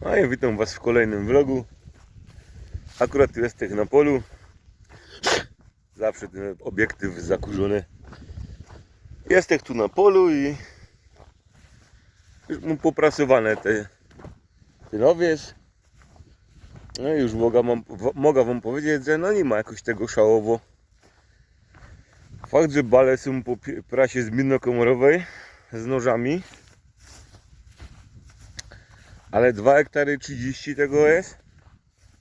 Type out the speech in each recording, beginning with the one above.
No i witam Was w kolejnym vlogu. Akurat tu jestem na polu. Zawsze ten obiektyw zakurzony. Jestem tu na polu i już mam poprasowane te ten owiec. No i już mogę, mam, mogę Wam powiedzieć, że no nie ma jakoś tego szałowo. Fakt, że bale są po prasie zmiennokomorowej z nożami. Ale 2 hektary 30 tego jest.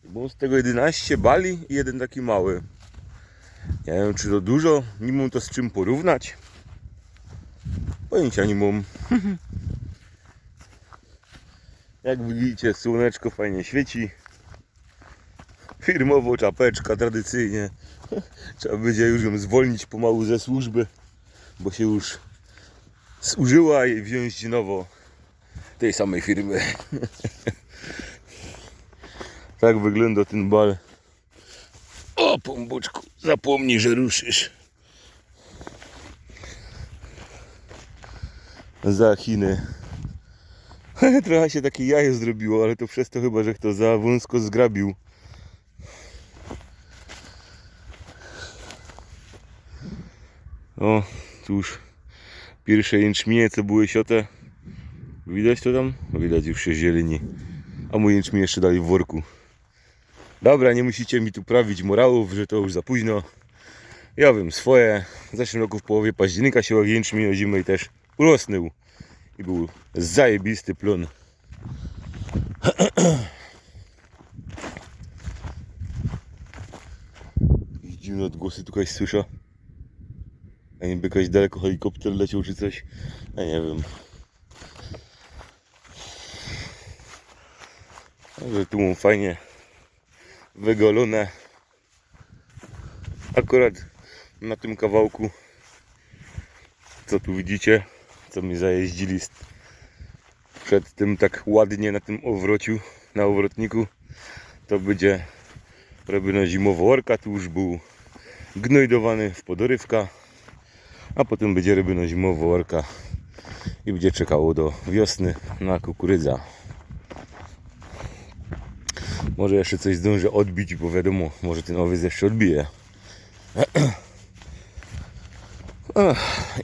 Bo z tego 11 bali i jeden taki mały. Nie wiem czy to dużo, nie mam to z czym porównać. Pojęcia nie mam. Jak widzicie słoneczko fajnie świeci. Firmowo czapeczka tradycyjnie. Trzeba będzie już ją zwolnić pomału ze służby, bo się już zużyła i wziąć nowo tej samej firmy. tak wygląda ten bal. O, pombuczku, zapomnij, że ruszysz. Za Chiny. Trochę się takie jaje zrobiło, ale to przez to chyba, że kto za wąsko zgrabił. O, już pierwsze jęczmienie, co były siotę. Widać to tam? Widać już się zieleni. A mój jęczmień jeszcze dalej w worku. Dobra, nie musicie mi tu prawić morałów, że to już za późno. Ja wiem swoje. W zeszłym roku w połowie października się jęczmień o zimę i też urosnął. I był zajebisty plon. Dziwne odgłosy tutaj słyszę. A niby jakiś daleko helikopter leciał czy coś. Ja nie wiem. Ale tu mam fajnie wygolone. Akurat na tym kawałku, co tu widzicie, co mi zajeździli przed tym tak ładnie na tym owrociu, na owrotniku, to będzie robiona zimowa orka. Tu już był gnojdowany w podorywka a potem będzie robiona zimowa orka i będzie czekało do wiosny na kukurydza. Może jeszcze coś zdążę odbić, bo wiadomo, może ten owiec jeszcze odbije.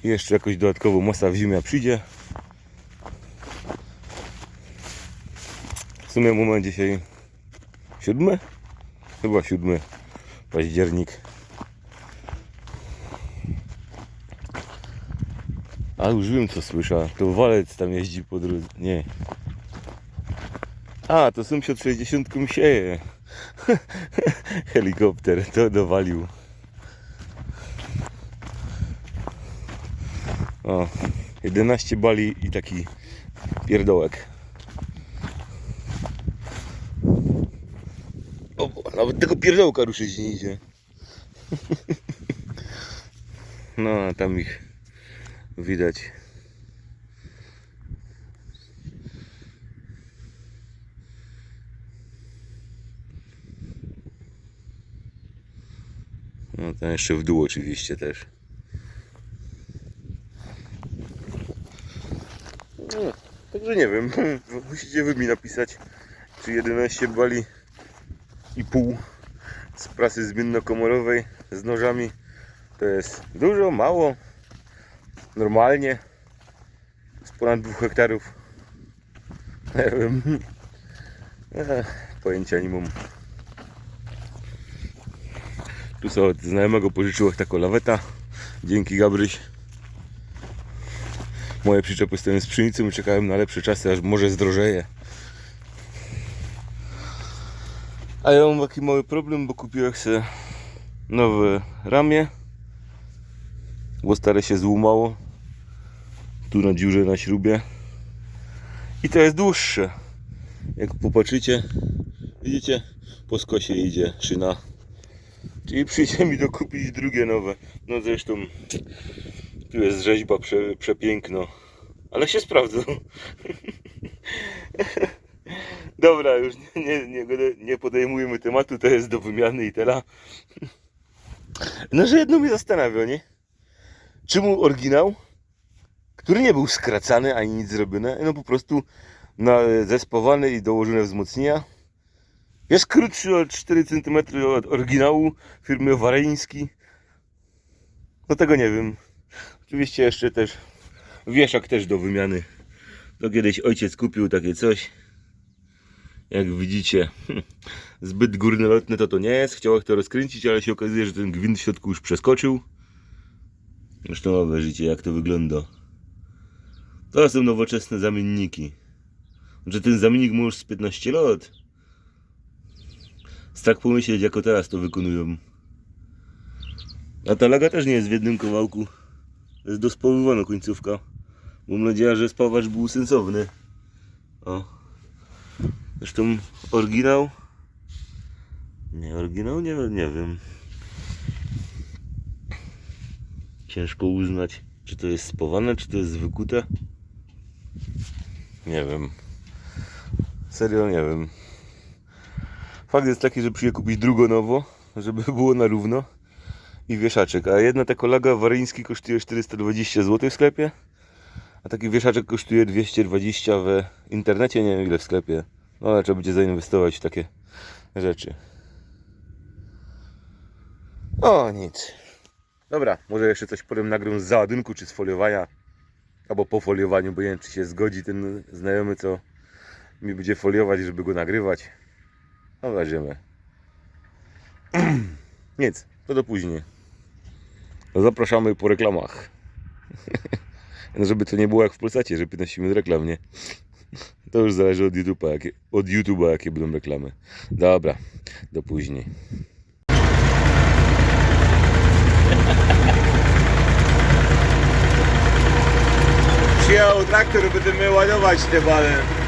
I jeszcze jakoś dodatkowo mosa w zimie przyjdzie. W sumie moment dzisiaj siódmy? Chyba siódmy październik. A już wiem co słyszę. To walec tam jeździ po drodze. Nie. A, to sąsiad 60 sieje. Helikopter to dowalił. O, 11 bali i taki pierdołek. O, nawet tego pierdołka ruszyć nie idzie. No, a tam ich widać. No to jeszcze w dół oczywiście też. No, także nie wiem. Musicie wy mi napisać, czy 11 bali i pół z prasy zmiennokomorowej z nożami to jest dużo, mało normalnie z ponad 2 hektarów nie wiem pojęcia nie mam tu sobie od znajomego pożyczyłem taką laweta dzięki Gabryś. Moje przyczepy stoją z pszenicą i czekałem na lepsze czasy aż może zdrożeje. A ja mam taki mały problem bo kupiłem sobie nowe ramię bo stare się złumało. Tu na dziurze na śrubie. I to jest dłuższe. Jak popatrzycie widzicie? Po skosie idzie szyna czyli przyjdzie mi dokupić drugie nowe. No zresztą tu jest rzeźba prze, przepiękno. Ale się sprawdzą. Dobra już nie, nie, nie, podejmujemy tematu to jest do wymiany i teraz no że jedno mnie zastanawia nie? Czemu oryginał, który nie był skracany ani nic zrobione, no po prostu na, zespawany i dołożone wzmocnienia. Jest krótszy o 4 cm od oryginału firmy Wareński. No tego nie wiem. Oczywiście jeszcze też wieszak też do wymiany. To kiedyś ojciec kupił takie coś. Jak widzicie, zbyt górnolotne to to nie jest. Chciał to rozkręcić, ale się okazuje, że ten gwint w środku już przeskoczył. Zresztą obejrzyjcie jak to wygląda. To są nowoczesne zamienniki. Że ten zamiennik ma już z 15 lat. Strach pomyśleć, jako teraz to wykonują. A ta laga też nie jest w jednym kawałku. Jest dospawywana końcówka. Mam nadzieję, że spawacz był sensowny. O. Zresztą oryginał. Nie, oryginał nie, nie wiem. Ciężko uznać, czy to jest spawane, czy to jest wykute. Nie wiem. Serio nie wiem. Fakt jest taki, że przyjdę kupić drugo nowo, żeby było na równo. I wieszaczek. A jedna taka laga waryński kosztuje 420 zł w sklepie. A taki wieszaczek kosztuje 220 w internecie, nie wiem ile w sklepie. No ale trzeba będzie zainwestować w takie rzeczy. O, nic. Dobra, może jeszcze coś powiem nagrę z załadunku czy z foliowania. Albo po foliowaniu, bo nie wiem czy się zgodzi ten znajomy, co mi będzie foliować, żeby go nagrywać. No zobaczymy. Nic, to do później. Zapraszamy po reklamach. No żeby to nie było jak w Polsacie, że 15 minut reklam, nie? To już zależy od YouTube'a, jakie, od YouTube'a, jakie będą reklamy. Dobra, do później. Przyjechał traktor, będziemy ładować te bale.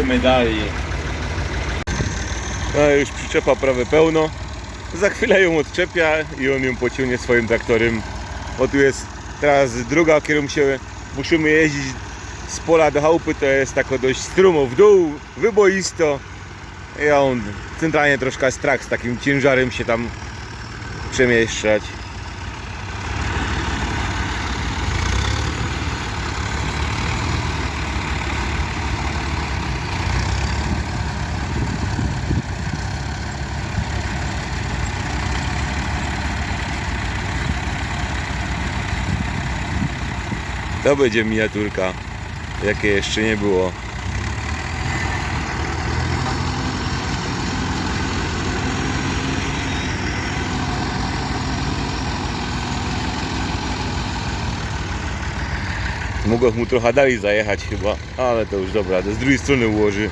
Lecimy dalej. No już przyczepa prawie pełno. Za chwilę ją odczepia i on ją pociągnie swoim traktorem. Bo tu jest teraz druga, którą się musimy jeździć z pola do chałupy. To jest tak dość strumo w dół, wyboisto. I on centralnie troszkę strach z takim ciężarem się tam przemieszczać. To będzie miniaturka, jakiej jeszcze nie było. Mogę mu trochę dalej zajechać chyba, ale to już dobra, to z drugiej strony ułoży.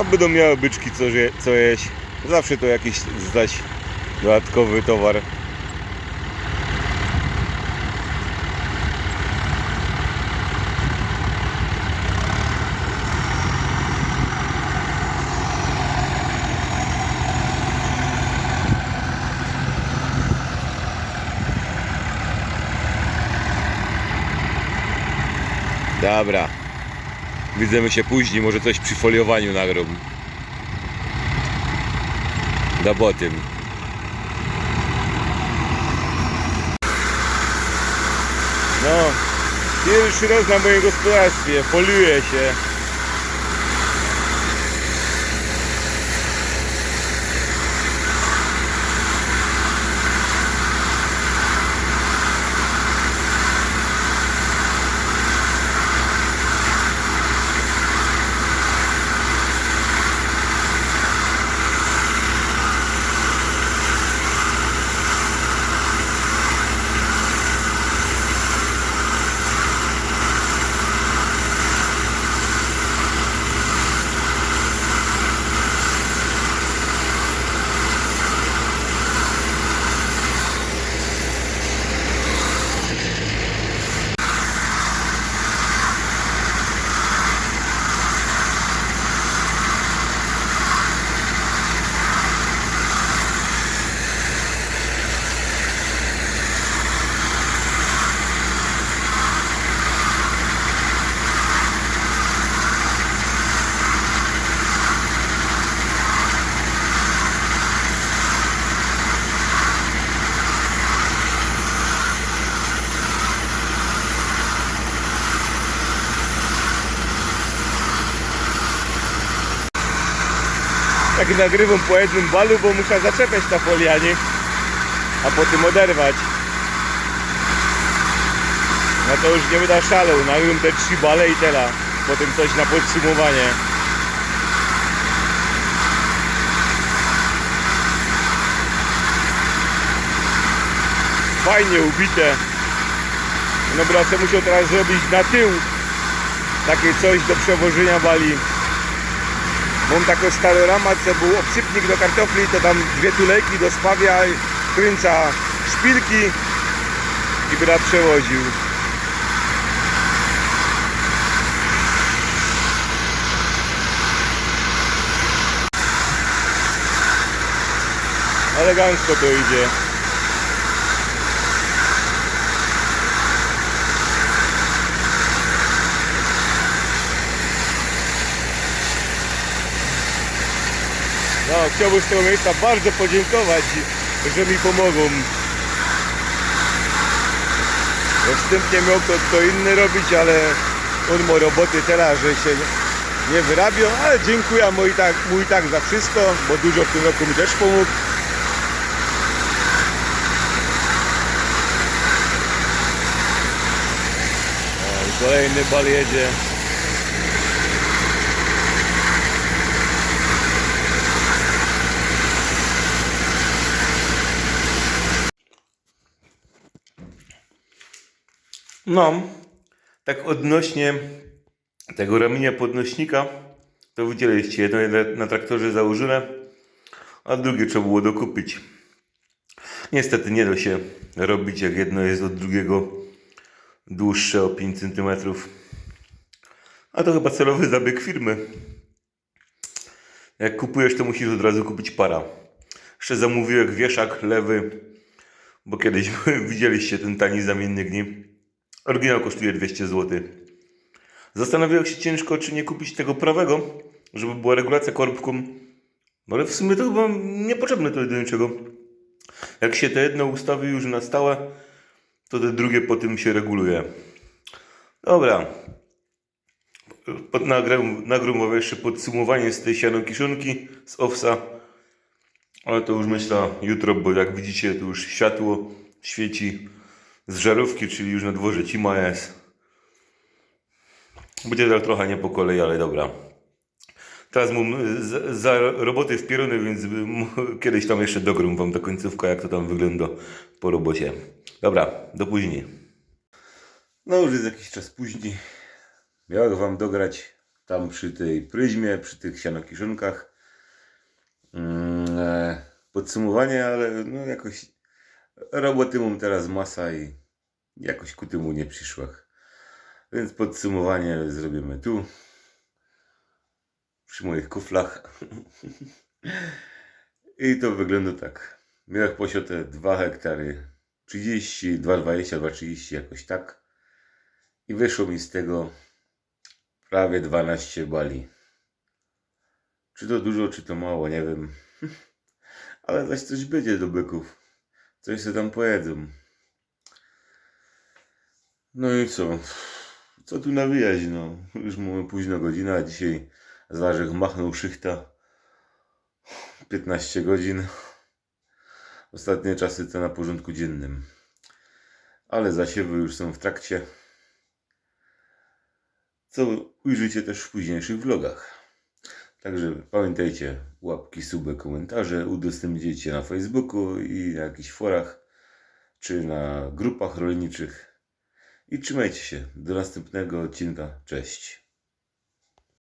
A będą miały byczki co, co jeść. Zawsze to jakiś zdać dodatkowy towar. Dobra. Widzimy się później, może coś przy foliowaniu nagrą. Da po tym. No, pierwszy raz na moim gospodarstwie, foliuje się. Tak nagrywam po jednym balu, bo muszę zaczepiać ta folia, nie? A potem oderwać. No to już nie wyda szalał. Nagrywam te trzy bale i tyle. Potem coś na podsumowanie. Fajnie ubite. No bracę musiał teraz zrobić na tył takie coś do przewożenia bali. Mam taką starorama, co był obsypnik do kartofli, to tam dwie tulejki do spawia, kręca szpilki i brat przewoził. Elegancko to idzie. Chciałbym z tego miejsca bardzo podziękować, że mi pomogą. Wstępnie miał to kto inny robić, ale on ma roboty teraz, że się nie wyrabiał, ale dziękuję mu i, tak, tak za wszystko, bo dużo w tym roku mi też pomógł. Kolejny bal jedzie. No, tak odnośnie tego ramienia podnośnika, to widzieliście, jedno na traktorze założone, a drugie trzeba było dokupić. Niestety nie da się robić, jak jedno jest od drugiego dłuższe o 5 cm. A to chyba celowy zabieg firmy. Jak kupujesz, to musisz od razu kupić para. Jeszcze zamówiłem wieszak lewy, bo kiedyś widzieliście ten tani zamiennik, nie? Oryginał kosztuje 200 zł. Zastanawiałem się ciężko, czy nie kupić tego prawego, żeby była regulacja korbką. No ale w sumie to chyba niepotrzebne to do niczego. Jak się te jedno ustawi już na stałe, to te drugie po tym się reguluje. Dobra. Wam jeszcze podsumowanie z tej sianokiszonki z owsa. Ale to już myślę jutro, bo jak widzicie, to już światło świeci z żarówki, czyli już na dworze cima jest. Będzie tak trochę nie po kolei, ale dobra. Teraz mam za, za roboty w pieruny, więc kiedyś tam jeszcze dogrum wam do końcówka, jak to tam wygląda po robocie. Dobra, do później. No już jest jakiś czas później. Miałem wam dograć tam przy tej pryzmie, przy tych sianokiszonkach mm, e, podsumowanie, ale no jakoś roboty mam teraz masa i jakoś ku temu nie przyszła. Więc podsumowanie zrobimy tu. Przy moich kuflach. I to wygląda tak. Miałem posiotę 2 hektary 30, 2,20, 2,30 jakoś tak. I wyszło mi z tego prawie 12 bali. Czy to dużo, czy to mało, nie wiem. Ale zaś coś będzie do byków. Coś się tam pojedzą. No i co? Co tu nawijać, no? Już mamy późno godzina, a dzisiaj Zwarzek machnął szychta. 15 godzin. Ostatnie czasy to na porządku dziennym. Ale zasiewy już są w trakcie. Co ujrzycie też w późniejszych vlogach. Także pamiętajcie, łapki, suby, komentarze, udostępniajcie na Facebooku i na jakichś forach, czy na grupach rolniczych. I trzymajcie się. Do następnego odcinka. Cześć.